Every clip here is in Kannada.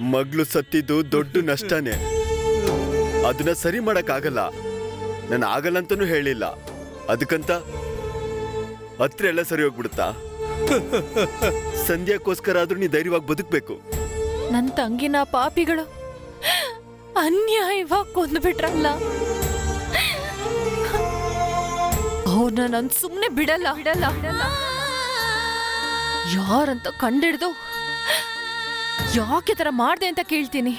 ಮಗ್ಳು ಸತ್ತಿದ್ದು ದೊಡ್ಡ ನಷ್ಟನೇ. ಅದನ್ನ ಸರಿ ಮಾಡಕ್ಕಾಗಲ್ಲ. ನಾನು ಆಗಲ್ಲ ಅಂತನೂ ಹೇಳಿಲ್ಲ. ಅದಕ್ಕಂತ ಹತ್ರ ಎಲ್ಲ ಸರಿ ಹೋಗ್ಬಿಡುತ್ತಾ? ಸಂಧ್ಯಾಕ್ಕೋಸ್ಕರ ಆದ್ರೂ ನೀ ಧೈರ್ಯವಾಗಿ ಬದುಕ್ಬೇಕು. ನನ್ನ ತಂಗಿನ ಪಾಪಿಗಳು ಅನ್ಯಾಯವಾಗಿ ಕೊಂದ್ಬಿಟ್ರಲ್ಲ. ಅವ್ರನ್ನ ನಾನು ಸುಮ್ಮನೆ ಬಿಡಲ್ಲ. ಬಿಡಲ್ಲ ಬಿಡಲ್ಲ. ಯಾರಂತ ಕಂಡಿಡ್ದು? ಯಾಕೆ ತರ ಮಾಡ್ದೆ ಅಂತ ಕೇಳ್ತೀನಿ?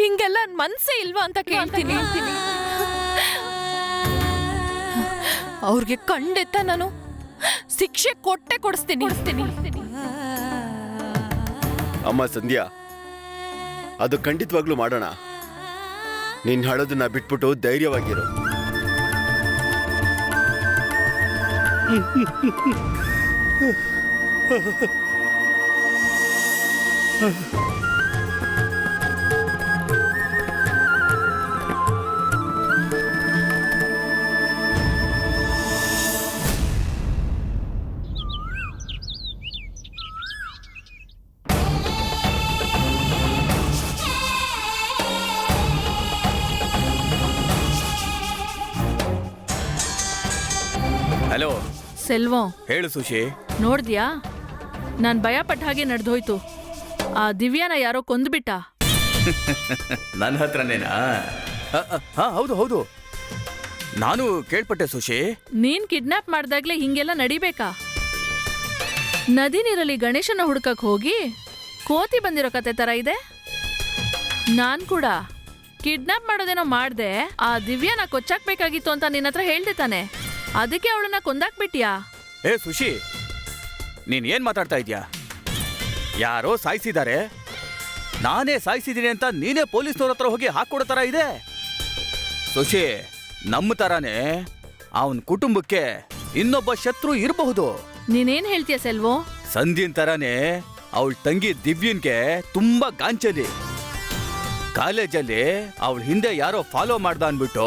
ನಿಂಗೆಲ್ಲ ಮನ್ಸೇ ಇಲ್ವಾ ಅಂತ ಕೇಳ್ತೀನಿ. ಅವ್ರಿಗೆ ಕಂಡೆತ್ತ ನಾನು ಶಿಕ್ಷೆ ಕೊಟ್ಟೆ ಕೊಡಿಸ್ತೀನಿ. ಅಮ್ಮ ಸಂಧ್ಯಾ ಅದು ಖಂಡಿತವಾಗ್ಲೂ ಮಾಡೋಣ. ನಿನ್ನ ಹಳೋದನ್ನ ಬಿಟ್ಬಿಟ್ಟು ಧೈರ್ಯವಾಗಿರು. ಹಲೋ ಸೆಲ್ವಂ. ಹೇಳು ಸುಶಿ. ನೋಡ್ದ್ಯಾ? ನಾನ್ ಭಯ ಪಟ್ಟ ಹಾಗೆ ನಡೆದೋಯ್ತು. ಆ ದಿವ್ಯಾನ ಯಾರೋ ಕೊಂದ್ಬಿಟ್ಟ. ನನ್ನ ಹತ್ರನೇನಾ? ಹಾ ಹೌದು ಹೌದು. ನಾನು ಕೇಳ್ಪಟ್ಟೆ ಸುಶಿ. ನೀನ್ ಕಿಡ್ನಾಪ್ ಮಾಡ್ದಾಗ್ಲೇ ಹಿಂಗೆಲ್ಲ ನಡಿಬೇಕಾ? ನದಿ ನೀರಲ್ಲಿ ಗಣೇಶನ ಹುಡ್ಕಕ್ ಹೋಗಿ ಕೋತಿ ಬಂದಿರೋ ಕತೆ ತರ ಇದೆ. ನಾನ್ ಕೂಡ ಕಿಡ್ನಾಪ್ ಮಾಡೋದೇನೋ ಮಾಡ್ದೆ ಆ ದಿವ್ಯಾನ ಕೊಚ್ಚಾಕ್ಬೇಕಾಗಿತ್ತು ಅಂತ ನಿನ್ನ ಹತ್ರ ಹೇಳ್ದೆ ತಾನೆ. ಅದಕ್ಕೆ ಅವಳನ್ನ ಕೊಂದಾಕ್ಬಿಟ್ಯಾ? ಏ ಸುಶಿ ನೀನ್ ಏನ್ ಮಾತಾಡ್ತಾ ಇದ್ಯಾ? ಯಾರೋ ಸಾಯಿಸಿದ್ದಾರೆ. ನಾನೇ ಸಾಯಿಸಿದ್ದೀನಿ ಅಂತ ನೀನೇ ಪೊಲೀಸ್ನವ್ರ ಹತ್ರ ಹೋಗಿ ಹಾಕೊಡೋ ತರ ಇದೆ. ಸುಶಿ ನಮ್ಮ ತರಾನೇ ಅವನ್ ಕುಟುಂಬಕ್ಕೆ ಇನ್ನೊಬ್ಬ ಶತ್ರು ಇರಬಹುದು. ನೀನೇನ್ ಹೇಳ್ತೀಯ ಸೆಲ್ವೋ? ಸಂಧ್ಯನ್ ತರಾನೇ ಅವಳ ತಂಗಿ ದಿವ್ಯನ್ಗೆ ತುಂಬಾ ಗಾಂಚಲಿ. ಕಾಲೇಜಲ್ಲಿ ಅವಳ ಹಿಂದೆ ಯಾರೋ ಫಾಲೋ ಮಾಡ್ದ ಅನ್ಬಿಟ್ಟು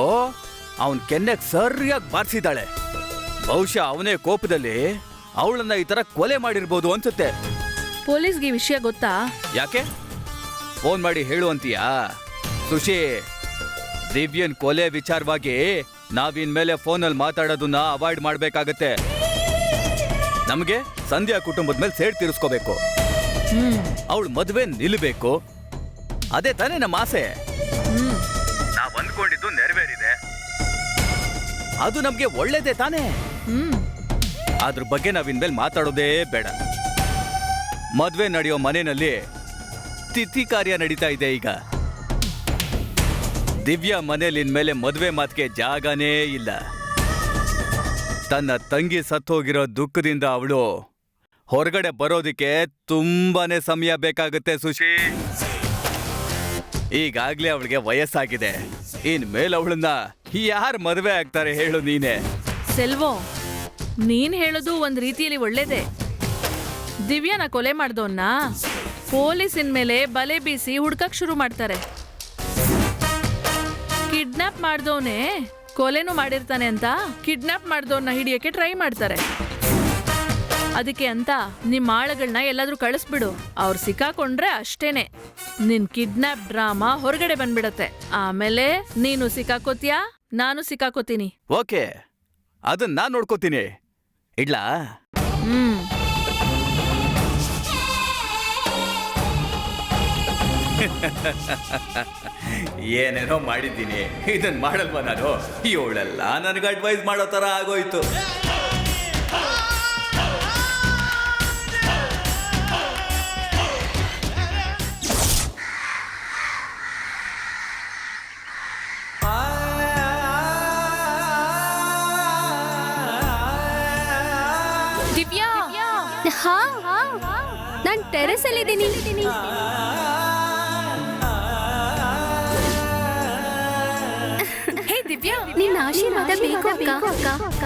ಅವನ್ ಕೆನ್ನೆಗ್ ಸರಿಯಾಗಿ ಬಾರಿಸಿದ್ದಾಳೆ. ಬಹುಶಃ ಅವನೇ ಕೋಪದಲ್ಲಿ ಅವಳನ್ನ ಈ ತರ ಕೊಲೆ ಮಾಡಿರ್ಬೋದು ಅನ್ಸುತ್ತೆ. ಪೊಲೀಸ್ಗೆ ವಿಷಯ ಗೊತ್ತಾ? ಯಾಕೆ? ಫೋನ್ ಮಾಡಿ ಹೇಳು ಅಂತೀಯಾ? ಸುಶಿ ದಿವ್ಯನ್ ಕೊಲೆ ವಿಚಾರವಾಗಿ ನಾವಿನ್ಮೇಲೆ ಫೋನಲ್ಲಿ ಮಾತಾಡೋದನ್ನ ಅವಾಯ್ಡ್ ಮಾಡ್ಬೇಕಾಗತ್ತೆ. ನಮಗೆ ಸಂಧ್ಯಾ ಕುಟುಂಬದ ಮೇಲೆ ಸೇಡ್ ತೀರಿಸ್ಕೋಬೇಕು. ಅವಳು ಮದುವೆ ನಿಲ್ಲಬೇಕು ಅದೇ ತಾನೇ ನಮ್ಮ ಆಸೆ. ನಾವು ಅಂದ್ಕೊಂಡಿದ್ದು ನೆರವೇರಿದೆ. ಅದು ನಮ್ಗೆ ಒಳ್ಳೇದೇ ತಾನೇ. ಅದ್ರ ಬಗ್ಗೆ ನಾವಿನ್ ಮೇಲೆ ಮಾತಾಡೋದೇ ಬೇಡ. ಮದ್ವೆ ನಡೆಯೋ ಮನೆಯಲ್ಲಿ ತಿಥಿ ಕಾರ್ಯ ನಡೀತಾ ಇದೆ ಈಗ. ದಿವ್ಯಾ ಮನೇಲಿ ಇನ್ಮೇಲೆ ಮದುವೆ ಮಾತಿಗೆ ಜಾಗನೇ ಇಲ್ಲ. ತನ್ನ ತಂಗಿ ಸತ್ತೋಗಿರೋ ದುಃಖದಿಂದ ಅವಳು ಹೊರಗಡೆ ಬರೋದಕ್ಕೆ ತುಂಬಾನೇ ಸಮಯ ಬೇಕಾಗುತ್ತೆ ಸುಶಿ. ಈಗಾಗ್ಲೇ ಅವಳಿಗೆ ವಯಸ್ಸಾಗಿದೆ. ಇನ್ ಮೇಲ್ ಅವಳನ್ನ ಯಾರು ಮದುವೆ ಆಗ್ತಾರೆ ಹೇಳು ನೀನೆ. ಸೆಲ್ವೋ, ನೀನ್ ಹೇಳೋದು ಒಂದ್ ರೀತಿಯಲ್ಲಿ ಒಳ್ಳೇದೆ. ದಿವ್ಯಾನ ಕೊಲೆ ಮಾಡ್ದವನ್ನ ಪೊಲೀಸಿನ ಮೇಲೆ ಬಲೆ ಬೀಸಿ ಹುಡ್ಕಕ್ ಶುರು ಮಾಡ್ತಾರೆ. ಕಿಡ್ನಾಪ್ ಮಾಡ್ದವನೇ ಕೊಲೆನೂ ಮಾಡಿರ್ತಾನೆ ಅಂತ ಕಿಡ್ನಾಪ್ ಮಾಡ್ದವನ್ನ ಹಿಡಿಯಕ್ಕೆ ಟ್ರೈ ಮಾಡ್ತಾರೆ. ಅದಕ್ಕೆ ಅಂತ ನಿಮ್ಮ ಆಳುಗಳನ್ನ ಎಲ್ಲಾದ್ರೂ ಕಳಿಸ್ಬಿಡು ಅವ್ರು ಸಿಕ್ಕಾಕೊಂಡ್ರೆ ಅಷ್ಟೇನೆ. ನಿನ್ ಕಿಡ್ನಾಪ್ ಡ್ರಾಮಾ ಹೊರಗಡೆ ಬಂದ್ಬಿಡತ್ತೆ. ಆಮೇಲೆ ನೀನು ಸಿಕ್ಕಾಕೋತೀಯಾ? ನಾನು ಸಿಕ್ಕಾಕೋತೀನಿ. ಓಕೆ ಅದನ್ನ ನಾನ್ ನೋಡ್ಕೋತೀನಿ. ಇಡ್ಲಾ? ಹ್ಮ್. ಏನೇನೋ ಮಾಡಿದ್ದೀನಿ. ಇದನ್ ಮಾಡಲ್ವಾ ನಾನು? ಇವಳೆಲ್ಲ ನನಗೆ ಅಡ್ವೈಸ್ ಮಾಡೋ ತರ ಆಗೋಯ್ತು. ದಿವ್ಯಾ. ನಾನ್ ಟೆರೆಸ್ ಅಲ್ಲಿ ನಿನ್ನ ಆಶೀರ್ವಾದ ಬೇಕು ಅಕ್ಕ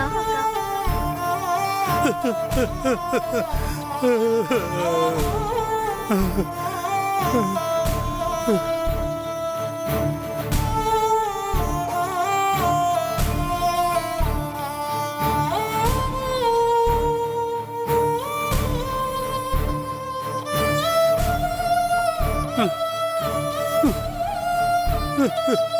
Huh.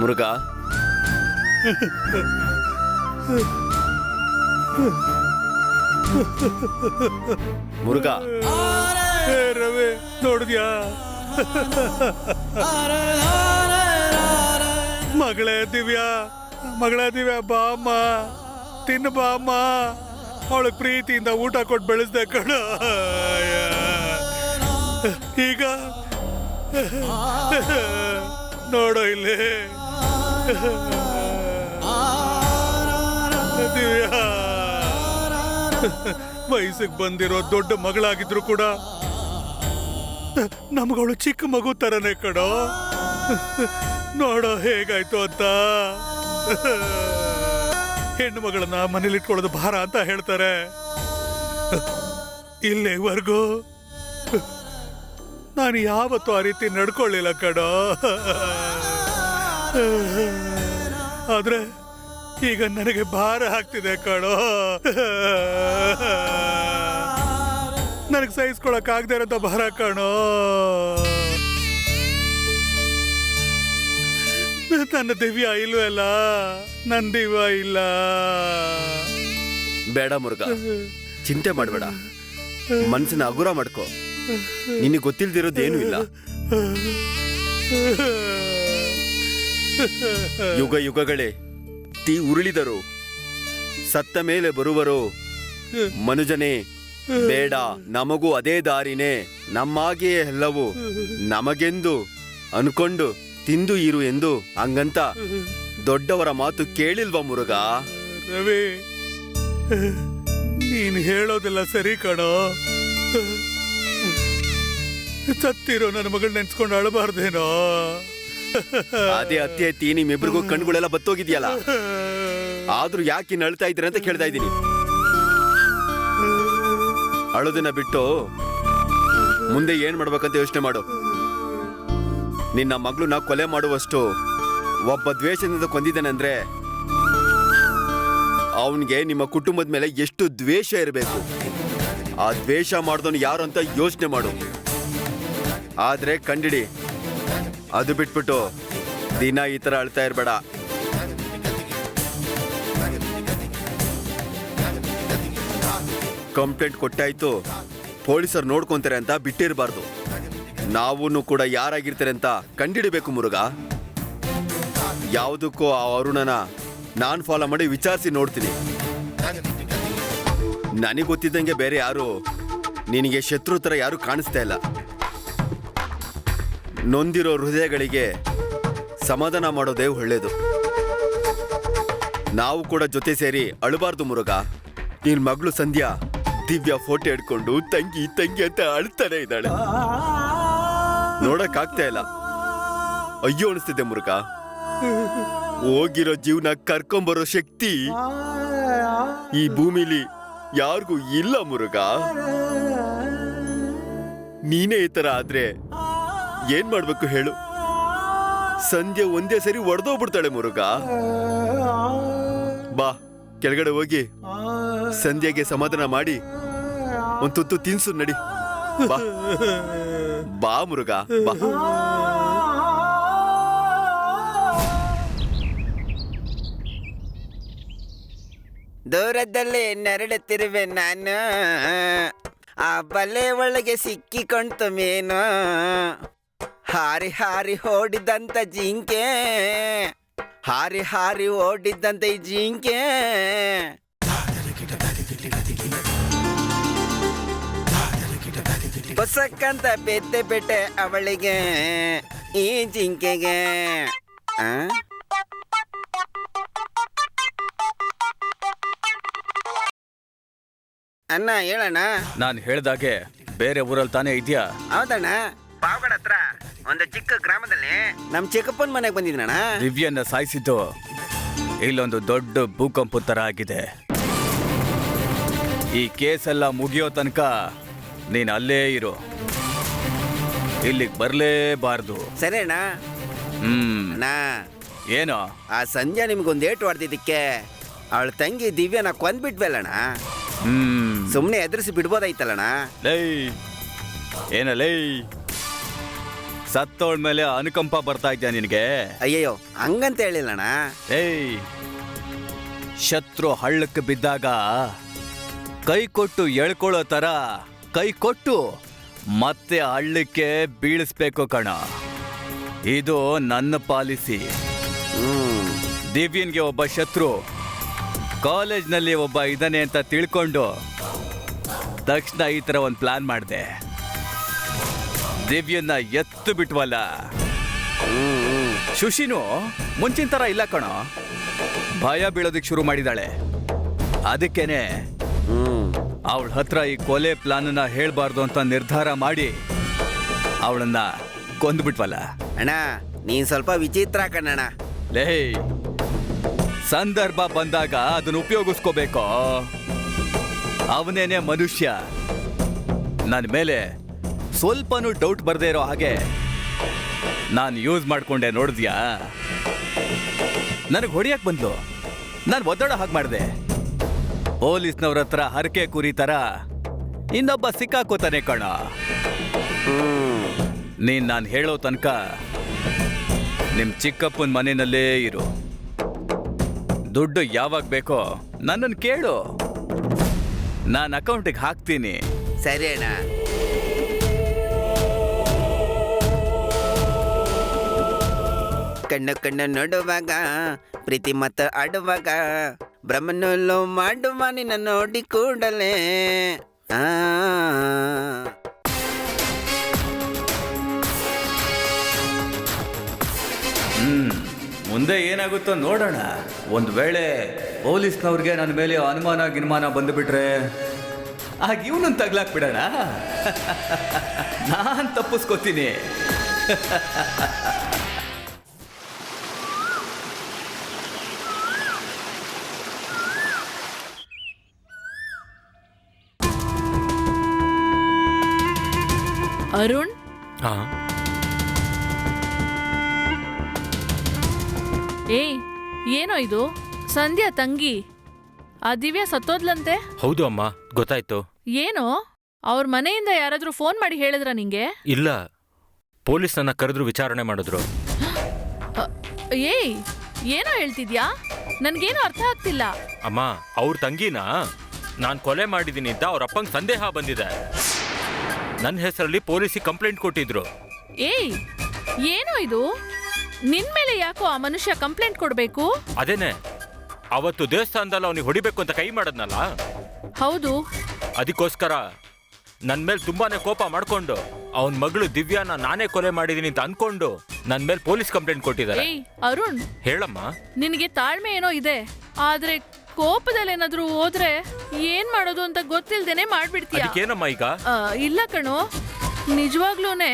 முருகா. ಮುರುಘ. ಮುರುಘ ರವಿ, ನೋಡಿದ್ಯಾ? ಮಗಳೇ ದಿವ್ಯಾ ಮಗಳೇ ದಿವ್ಯಾ, ಬಾ ಅಮ್ಮ. ತಿನ್ನು ಬಾ ಅಮ್ಮ. ಅವಳಿಗೆ ಪ್ರೀತಿಯಿಂದ ಊಟ ಕೊಟ್ಟು ಬೆಳೆಸ್ದೆ ಕಣ. ಈಗ ನೋಡೋ ಇಲ್ಲಿ. ದಿವ್ಯಾ. ವಯಸ್ಸಿಗೆ ಬಂದಿರೋ ದೊಡ್ಡ ಮಗಳಾಗಿದ್ರು ಕೂಡ ನಮಗಳು ಚಿಕ್ಕ ಮಗು ತರನೇ ಕಡೋ ನೋಡೋ ಹೇಗಾಯ್ತು ಅಂತ. ಹೆಣ್ಣು ಮಗಳನ್ನ ಮನೇಲಿ ಇಟ್ಕೊಳ್ಳೋದು ಭಾರ ಅಂತ ಹೇಳ್ತಾರೆ. ಇಲ್ಲಿವರೆಗೂ ನಾನು ಯಾವತ್ತೂ ಆ ರೀತಿ ನಡ್ಕೊಳ್ಳಿಲ್ಲ ಕಡೋ ಆದ್ರೆ ಈಗ ನನಗೆ ಭಾರ ಆಗ್ತಿದೆ ಕಣೋ. ನನಗೆ ಸಹಿಸ್ಕೊಳಕ್ ಆಗದೆ ಇರೋಂಥ ಭಾರ ಕಣೋ. ನನ್ನ ದಿವ್ಯ ಇಲ್ವಲ್ಲ ನನ್ನ ದಿವ್ಯ ಇಲ್ಲ. ಬೇಡ ಮುರುಗ ಚಿಂತೆ ಮಾಡಬೇಡ. ಮನ್ಸನ್ನ ಹಗುರ ಮಾಡ್ಕೋ. ನಿನಗೆ ಗೊತ್ತಿಲ್ದಿರೋದೇನು ಇಲ್ಲ. ಯುಗ ಯುಗಗಳೇ ತೀ ಉರುಳಿದರು. ಸತ್ತ ಮೇಲೆ ಬರುವರು, ಮನುಜನೇ, ಬೇಡ, ನಮಗೂ ಅದೇ ದಾರಿನೇ, ನಮ್ಮಾಗಿಯೇ ಎಲ್ಲವೂ, ನಮಗೆಂದು ಅನ್ಕೊಂಡು ತಿಂದು ಇರು ಎಂದು ಹಂಗಂತ ದೊಡ್ಡವರ ಮಾತು ಕೇಳಿಲ್ವಾ ಮುರುಗ ರವಿ, ನೀನ್ ಹೇಳೋದೆಲ್ಲ ಸರಿ ಕಣೋ. ಸತ್ತಿರೋ ನನ್ನ ಮಗಳು ನೆನ್ಸ್ಕೊಂಡು ಅಳಬಾರ್ದೇನೋ. ಅದೇ ಅತ್ತೆ ಅತ್ತಿ ನಿಮ್ಮಿಬ್ರಿಗೂ ಕಣ್ಗಳೆಲ್ಲ ಬತ್ತೋಗಿದ್ಯಲ್ಲ? ಆದ್ರೂ ಯಾಕೆ ನಳ್ತಾ ಇದ್ದೀರ ಅಂತ ಕೇಳ್ತಾ ಇದ್ದೀನಿ. ಅಳೋದನ್ನ ಬಿಟ್ಟು ಮುಂದೆ ಏನ್ ಮಾಡ್ಬೇಕಂತ ಯೋಚನೆ ಮಾಡು. ನಿನ್ನ ಮಗಳನ್ನ ಕೊಲೆ ಮಾಡುವಷ್ಟು ಒಬ್ಬ ದ್ವೇಷದಿಂದ ಕೊಂದಿದ್ದಾನಂದ್ರೆ ಅವನಿಗೆ ನಿಮ್ಮ ಕುಟುಂಬದ ಮೇಲೆ ಎಷ್ಟು ದ್ವೇಷ ಇರಬೇಕು. ಆ ದ್ವೇಷ ಮಾಡಿದವನು ಯಾರು ಅಂತ ಯೋಚನೆ ಮಾಡು. ಆದ್ರೆ ಕಂಡಿಡಿ ಅದು ಬಿಟ್ಬಿಟ್ಟು ದಿನ ಈ ತರ ಅಳ್ತಾ ಇರಬೇಡ. ಕಂಪ್ಲೇಂಟ್ ಕೊಟ್ಟಾಯ್ತು. ಪೊಲೀಸರು ನೋಡ್ಕೊಂತಾರೆ ಅಂತ ಬಿಟ್ಟಿರಬಾರ್ದು. ನಾವೂನು ಕೂಡ ಯಾರಾಗಿರ್ತಾರೆ ಅಂತ ಕಂಡಿಡಿಬೇಕು ಮುರುಗ ಯಾವುದಕ್ಕೂ ಆ ಅರುಣನ ನಾನ್ ಫಾಲೋ ಮಾಡಿ ವಿಚಾರಿಸಿ ನೋಡ್ತೀನಿ. ನನಗೆ ಗೊತ್ತಿದ್ದಂಗೆ ಬೇರೆ ಯಾರು ನಿನಗೆ ಶತ್ರು ಥರ ಯಾರು ಕಾಣಿಸ್ತಾ ಇಲ್ಲ. ನೊಂದಿರೋ ಹೃದಯಗಳಿಗೆ ಸಮಾಧಾನ ಮಾಡೋದೇ ಒಳ್ಳೇದು ನಾವು ಕೂಡ ಜೊತೆ ಸೇರಿ ಅಳಬಾರ್ದು ಮುರುಗ ನಿನ್ ಮಗಳು ಸಂಧ್ಯಾ ದಿವ್ಯ ಫೋಟೋ ಹಿಡ್ಕೊಂಡು ತಂಗಿ ತಂಗಿ ಅಂತ ಅಳ್ತಾನೆ ಇದ್ದಾಳೆ. ನೋಡಕ್ ಆಗ್ತಾ ಇಲ್ಲ. ಅಯ್ಯೋ ಅನಿಸ್ತಿದೆ ಮುರುಗ ಹೋಗಿರೋ ಜೀವನ ಕರ್ಕೊಂಬರೋ ಶಕ್ತಿ ಈ ಭೂಮಿಲಿ ಯಾರಿಗೂ ಇಲ್ಲ ಮುರುಗ ನೀನೇ ಈ ತರ ಆದ್ರೆ ಏನ್ ಮಾಡ್ಬೇಕು ಹೇಳು? ಸಂಜೆ ಒಂದೇ ಸರಿ ಒಡೆದೋಗ್ಬಿಡ್ತಾಳೆ ಮುರುಗ ಬಾ, ಕೆಳಗಡೆ ಹೋಗಿ ಸಂಧ್ಯೆಗೆ ಸಮಾಧಾನ ಮಾಡಿ, ಒಂದ್ ತುತ್ತು ತಿನ್ಸು, ನಡಿ. ಬಾ. ಬಾ ಮುರುಗ ಬಾ. ದೂರದಲ್ಲಿ ನರಳುತ್ತಿರುವೆ ನಾನು, ಆ ಬಲೆ ಒಳಗೆ ಸಿಕ್ಕಿಕೊಂಡ್ತು ಮೀನು. ಹಾರಿ ಹಾರಿ ಓಡಿದಂತ ಜಿಂಕೆ. ಹಾರಿ ಹಾರಿ ಓಡಿದ್ದಂತ ಈ ಜಿಂಕೆ. ಹೊಸಕ್ಕಂತ ಬೆತ್ತೆ ಬೆಟ್ಟೆ ಅವಳಿಗೆ ಈ ಜಿಂಕೆಗೆ. ಆ? ಅಣ್ಣ ಹೇಳಣ್ಣ. ನಾನು ಹೇಳ್ದಾಗೆ ಬೇರೆ ಊರಲ್ಲಿ ತಾನೇ ಇದೆಯಾ? ಹೌದಣ್ಣ. ಪಾವಗಡ ಹತ್ರ. ಒಂದು ಚಿಕ್ಕ ಗ್ರಾಮದಲ್ಲಿ ನಮ್ ಚಿಕ್ಕಪ್ಪನ ಮನೆಗೆ ಬಂದಿದ್ನಣ್ಣ ದಿವ್ಯನ್ನ ಸಾಯಿಸಿದ್ದು ಇಲ್ಲೊಂದು ದೊಡ್ಡ ಭೂಕಂಪ ತರ ಆಗಿದೆ. ಈ ಕೇಸೆಲ್ಲ ಮುಗಿಯೋ ತನಕ ನೀನು ಅಲ್ಲೇ ಇರು. ಇಲ್ಲಿಗೆ ಬರಲೇಬಾರ್ದು ಸರಿ ಅಣ್ಣ. ಹ್ಮ್. ಅಣ್ಣ. ಏನು? ಆ ಸಂಜೆ ನಿಮ್ಗೊಂದು ಏಟು ಹೊಡೆದಿದ್ದಕ್ಕೆ ಅವಳ ತಂಗಿ ದಿವ್ಯನ ಕೊಂದ್ಬಿಟ್ವಲ್ಲಣ್ಣ ಹ್ಮ್. ಸುಮ್ಮನೆ ಎದುರಿಸಿ ಬಿಡ್ಬೋದಾಯ್ತಲ್ಲಣ್ಣ ಲೈ. ಏನ ಲೈ? ಸತ್ತೋಳ್ ಮೇಲೆ ಅನುಕಂಪ ಬರ್ತಾ ಇದ್ಯಾ ನಿನಗೆ? ಅಯ್ಯಯ್ಯೋ ಹಂಗಂತ ಹೇಳಿಲ್ಲಣ್ಣ. ಏಯ್ ಶತ್ರು ಹಳ್ಳಕ್ಕೆ ಬಿದ್ದಾಗ ಕೈ ಕೊಟ್ಟು ಎಳ್ಕೊಳ್ಳೋ ತರ ಕೈ ಕೊಟ್ಟು ಮತ್ತೆ ಹಳ್ಳಕ್ಕೆ ಬೀಳಿಸ್ಬೇಕು ಕಣ. ಇದು ನನ್ನ ಪಾಲಿಸಿ. ಹ್ಮ್. ದಿವ್ಯನ್ಗೆ ಒಬ್ಬ ಶತ್ರು ಕಾಲೇಜ್ನಲ್ಲಿ ಒಬ್ಬ ಇದ್ದಾನೆ ಅಂತ ತಿಳ್ಕೊಂಡು ತಕ್ಷಣ ಈ ಥರ ಒಂದು ಪ್ಲಾನ್ ಮಾಡಿದೆ. ದಿವ್ಯನ್ನ ಎತ್ತು ಬಿಟ್ವಲ್ಲ. ಶುಶಿನು ಮುಂಚಿನ ತರ ಇಲ್ಲ ಕಣ. ಭಯ ಬೀಳೋದಿಕ್ ಶುರು ಮಾಡಿದಾಳೆ. ಅದಕ್ಕೇನೆ ಅವಳ ಹತ್ರ ಈ ಕೊಲೆ ಪ್ಲಾನ್ನ ಹೇಳ್ಬಾರ್ದು ಅಂತ ನಿರ್ಧಾರ ಮಾಡಿ ಅವಳನ್ನ ಕೊಂದ್ಬಿಟ್ವಲ್ಲ ಅಣ್ಣ ನೀನ್ ಸ್ವಲ್ಪ ವಿಚಿತ್ರ ಕಣ್ಣಣ್ಣ. ಲೇ ಸಂದರ್ಭ ಬಂದಾಗ ಅದನ್ನ ಉಪಯೋಗಿಸ್ಕೋಬೇಕು? ಅವನೇನೆ ಮನುಷ್ಯ. ನನ್ನ ಮೇಲೆ ಸ್ವಲ್ಪನೂ ಡೌಟ್ ಬರ್ದೇ ಇರೋ ಹಾಗೆ ನಾನು ಯೂಸ್ ಮಾಡ್ಕೊಂಡೆ, ನೋಡಿದ್ಯಾ? ನನಗೆ ಹೊಡಿಯಕ್ ಬಂದ್ಲು. ನಾನು ಒದ್ದಾಡೋ ಹಾಗೆ ಮಾಡಿದೆ. ಪೊಲೀಸ್ನವ್ರ ಹತ್ರ ಹರಕೆ ಕುರಿ ಇನ್ನೊಬ್ಬ ಸಿಕ್ಕಾಕೋತಾನೆ ಕಣ. ನೀನ್ ನಾನು ಹೇಳೋ ತನಕ ನಿಮ್ಮ ಚಿಕ್ಕಪ್ಪನ ಮನೆಯಲ್ಲೇ ಇರು. ದುಡ್ಡು ಯಾವಾಗ ಬೇಕೋ ನನ್ನನ್ನು ಕೇಳು. ನಾನು ಅಕೌಂಟಿಗೆ ಹಾಕ್ತೀನಿ. ಸರಿ ಅಣ್ಣ. ಕಣ್ಣು ಕಣ್ಣು ನೋಡುವಾಗ, ಪ್ರೀತಿ ಮತ ಆಡುವಾಗ ಬ್ರಹ್ಮನಲ್ಲೂ ಮಾಡುವ ನಿನ್ನ ನೋಡಿ ಕೂಡಲೇ. ಆ. ಮುಂದೆ ಏನಾಗುತ್ತೋ ನೋಡೋಣ. ಒಂದು ವೇಳೆ ಪೊಲೀಸ್ನವ್ರಿಗೆ ನನ್ನ ಮೇಲೆ ಅನುಮಾನ ಗಿನ್ಮಾನ ಬಂದುಬಿಟ್ರೆ, ಆಗ ಇವನನ್ನು ತಗ್ಲಾಕ್ ಬಿಡೋಣ. ನಾನು ತಪ್ಪಿಸ್ಕೋತೀನಿ. ಅರುಣ್. ಏಯ್ ಏನೋ ಇದು? ಸಂಧ್ಯಾ ತಂಗಿ. ಆ ದಿವ್ಯ ಸತ್ತೋದ್ಲಂತೆ? ಹೌದು ಅಮ್ಮ ಗೊತ್ತಾಯ್ತು. ಏನೋ? ಅವ್ರ ಮನೆಯಿಂದ ಯಾರಾದ್ರೂ ಫೋನ್ ಮಾಡಿ ಹೇಳಿದ್ರ ನಿಂಗೆ? ಇಲ್ಲ ಪೊಲೀಸ್ ನನ್ನ ಕರೆದ್ರು ವಿಚಾರಣೆ ಮಾಡಿದ್ರು. ಅ, ಏಯ್ ಏನೋ ಹೇಳ್ತಿದ್ಯಾ? ನನ್ಗೇನು ಅರ್ಥ ಆಗ್ತಿಲ್ಲ. ಅಮ್ಮ ಅವ್ರ ತಂಗಿನ? ನಾನು ಕೊಲೆ ಮಾಡಿದ್ದೀನಿ ಅಂತ ಅವ್ರ ಅಪ್ಪಂಗೆ ಸಂದೇಹ ಬಂದಿದೆ. ನನ್ನ ಹೆಸರಲ್ಲಿ ಪೊಲೀಸಿಗೆ ಕಂಪ್ಲೇಂಟ್ ಕೊಟ್ಟಿದ್ರು. ಏಯ್ ಏನೋ ಇದು? ನಿನ್ ಮೇಲೆ ಯಾಕೋ ಆ ಮನುಷ್ಯ ಕಂಪ್ಲೇಂಟ್ ಕೊಡ್ಬೇಕು? ಅದೇನೆ ಅವತ್ತು ದೇವಸ್ಥಾನದಲ್ಲಿ ಅವನಿಗೆ ಹೊಡಿಬೇಕು ಅಂತ ಕೈ ಮಾಡದ್ನಲ್ಲ? ಹೌದು. ಅದಕ್ಕೋಸ್ಕರ ನನ್ನ ಮೇಲೆ ತುಂಬಾನೇ ಕೋಪ ಮಾಡ್ಕೊಂಡು ಅವನ ಮಗಳು ದಿವ್ಯಾನ ನಾನೇ ಕೊಲೆ ಮಾಡಿದೀನಿ ಅಂತ ಅನ್ಕೊಂಡು ನನ್ನ ಮೇಲೆ ಪೊಲೀಸ್ ಕಂಪ್ಲೇಂಟ್ ಕೊಟ್ಟಿದ್ದಾರೆ. ಏಯ್ ಅರುಣ್. ಹೇಳಮ್ಮ. ನಿನಗೆ ತಾಳ್ಮೆ ಏನೋ ಇದೆ ಆದ್ರೆ ಕೋಪದಲ್ಲಿ ಏನಾದ್ರೂ ಹೋದ್ರೆ ಏನ್ ಮಾಡೋದು ಅಂತ ಗೊತ್ತಿಲ್ದೇನೆ ಮಾಡ್ಬಿಡ್ತೀಯ? ಅದಕ್ಕೇನಮ್ಮ ಈಗ? ಆ, ಇಲ್ಲ ಕಣೋ. ನಿಜವಾಗ್ಲೂನೆ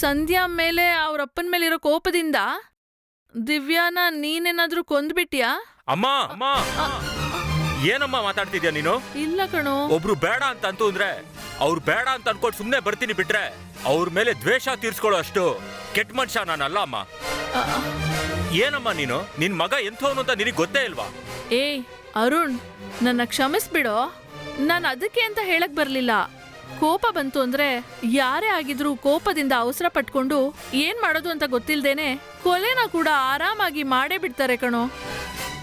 ಸಂಧ್ಯಾ ಮೇಲೆ ಅವ್ರ ಅಪ್ಪನ ಮೇಲೆ ಇರೋ ಕೋಪದಿಂದ ದಿವ್ಯಾನ ನೀನೇನಾದ್ರೂ ಕೊಂದ್ಬಿಟ್ಯಾ? ಅಮ್ಮ ಅಮ್ಮ. ಏನಮ್ಮ ಮಾತಾಡ್ತಿದ್ಯಾ ನೀನು? ಇಲ್ಲ ಕಣೋ. ಒಬ್ರು ಬೇಡ ಅಂತ ಅಂತೂ ಅಂದ್ರೆ ಅವ್ರು ಬೇಡ ಅಂತ ಅನ್ಕೊಂಡು ಸುಮ್ನೆ ಬರ್ತೀನಿ ಬಿಟ್ರೆ ಅವ್ರ ಮೇಲೆ ದ್ವೇಷ ತೀರ್ಸ್ಕೊಳ್ಳೋ ಅಷ್ಟು ಕೆಟ್ಟ ಮನುಷ್ಯ ನಾನಲ್ಲ ಅಮ್ಮ. ಏನಮ್ಮ ನೀನು? ನಿನ್ ಮಗ ಎಂಥವನು ಅಂತ ನಿನಗೆ ಗೊತ್ತೇ ಇಲ್ವಾ? ಏಯ್ ಅರುಣ್ ನನ್ನ ಕ್ಷಮಿಸ್ಬಿಡು. ನಾನು ಅದಕ್ಕೆ ಅಂತ ಹೇಳಕ್ ಬರ್ಲಿಲ್ಲ. ಕೋಪ ಬಂತು ಅಂದ್ರೆ ಯಾರೇ ಆಗಿದ್ರು ಕೋಪದಿಂದ ಅವಸರ ಪಟ್ಕೊಂಡು ಏನ್ ಮಾಡೋದು ಅಂತ ಗೊತ್ತಿಲ್ದೇನೆ ಕೊಲೆನ ಕೂಡ ಆರಾಮಾಗಿ ಮಾಡೇ ಬಿಡ್ತಾರೆ ಕಣೋ.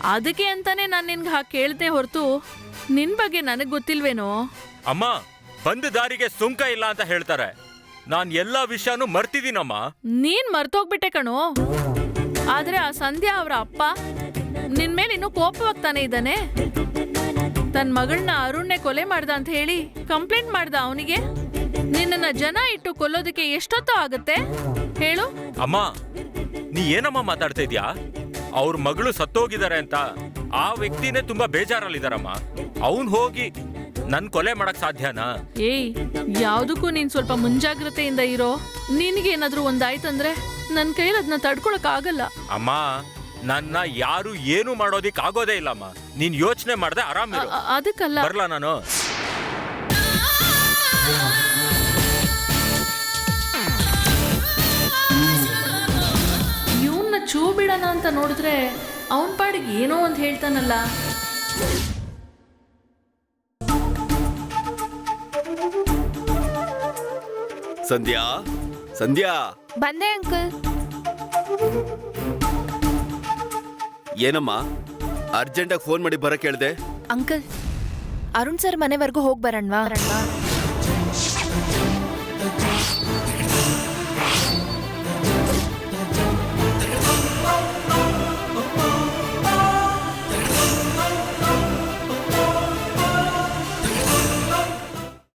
ಅದಕ್ಕೆ ಅಂತಾನೆ ನಾನು ನಿನ್ಗೆ ಹಾಗೆ ಕೇಳ್ದೆ ಹೊರತು ನಿನ್ ಬಗ್ಗೆ ನನಗ್ ಗೊತ್ತಿಲ್ವೇನೋ? ಅಮ್ಮ ಬಂದ ದಾರಿಗೆ ಸುಂಕ ಇಲ್ಲ ಅಂತ ಹೇಳ್ತಾರೆ. ನಾನ್ ಎಲ್ಲಾ ವಿಷಯನೂ ಮರ್ತಿದ್ದೀನಮ್ಮ ನೀನ್ ಮರ್ತೋಗ್ಬಿಟ್ಟೆ ಕಣೋ. ಆದ್ರೆ ಆ ಸಂಧ್ಯಾ ಅವರ ಅಪ್ಪ ನಿನ್ ಮೇಲೆ ಇನ್ನೂ ಕೋಪವಾಗ್ತಾನೆ ಇದ್ದಾನೆ? ತನ್ನ ಮಗಳನ್ನ ಅರುಣ್ನೆ ಕೊಲೆ ಮಾಡ್ದ ಅಂತ ಹೇಳಿ ಕಂಪ್ಲೇಂಟ್ ಮಾಡ್ದ ಅವನಿಗೆ? ನಿನ್ನನ್ನ ಜನ ಇಟ್ಟು ಕೊಲ್ಲೋದಕ್ಕೆ ಎಷ್ಟೊತ್ತು ಆಗತ್ತೆ? ಹೇಳು. ಅಮ್ಮ ನೀ ಏನಮ್ಮ ಮಾತಾಡ್ತಾ ಇದ್ಯಾ? ಅವ್ರ ಮಗಳು ಸತ್ತೋಗಿದ್ದಾರೆ ಅಂತ ಆ ವ್ಯಕ್ತಿನೇ ತುಂಬಾ ಬೇಜಾರಲ್ಲಿದಾರಮ್ಮ ಅವನ್ ಹೋಗಿ ನನ್ ಕೊಲೆ ಮಾಡಕ್ ಸಾಧ್ಯನಾ? ಏಯ್ ಯಾವ್ದಕ್ಕೂ ನೀನ್ ಸ್ವಲ್ಪ ಮುಂಜಾಗ್ರತೆಯಿಂದ ಇರೋ. ನಿನ್ಗೇನಾದ್ರೂ ಒಂದಾಯ್ತಂದ್ರೆ ನನ್ ಕೈಲಿ ಅದನ್ನ ತಡ್ಕೊಳಕ್ ಆಗಲ್ಲ. ಅಮ್ಮ ನನ್ನ ಯಾರು ಏನು ಮಾಡೋದಿಕ್ ಆಗೋದೇ ಇಲ್ಲಮ್ಮ. ನೀನ್ ಯೋಚನೆ ಮಾಡ್ದೆ ಆರಾಮ್ ಅ- ಅದಕ್ಕಲ್ಲ. ಬರ್ಲಾ ನಾನು? ಇವನ್ನ ಚೂ ಬಿಡೋಣ ಅಂತ ನೋಡಿದ್ರೆ ಅವನ್ ಪಾಡಿಗೆ ಏನೋ ಅಂತ ಹೇಳ್ತಾನಲ್ಲ. ಸಂಧ್ಯಾ ಸಂಧ್ಯಾ. ಬಂದೆ ಅಂಕಲ್. ಏನಮ್ಮ? ಅರ್ಜೆಂಟಾಗಿ ಫೋನ್ ಮಾಡಿ ಬರಕ್ ಹೇಳ್ದೆ? ಅಂಕಲ್ ಅರುಣ್ ಸರ್ ಮನೆವರೆಗೂ ಹೋಗಿ ಬರಣ್ವಾ?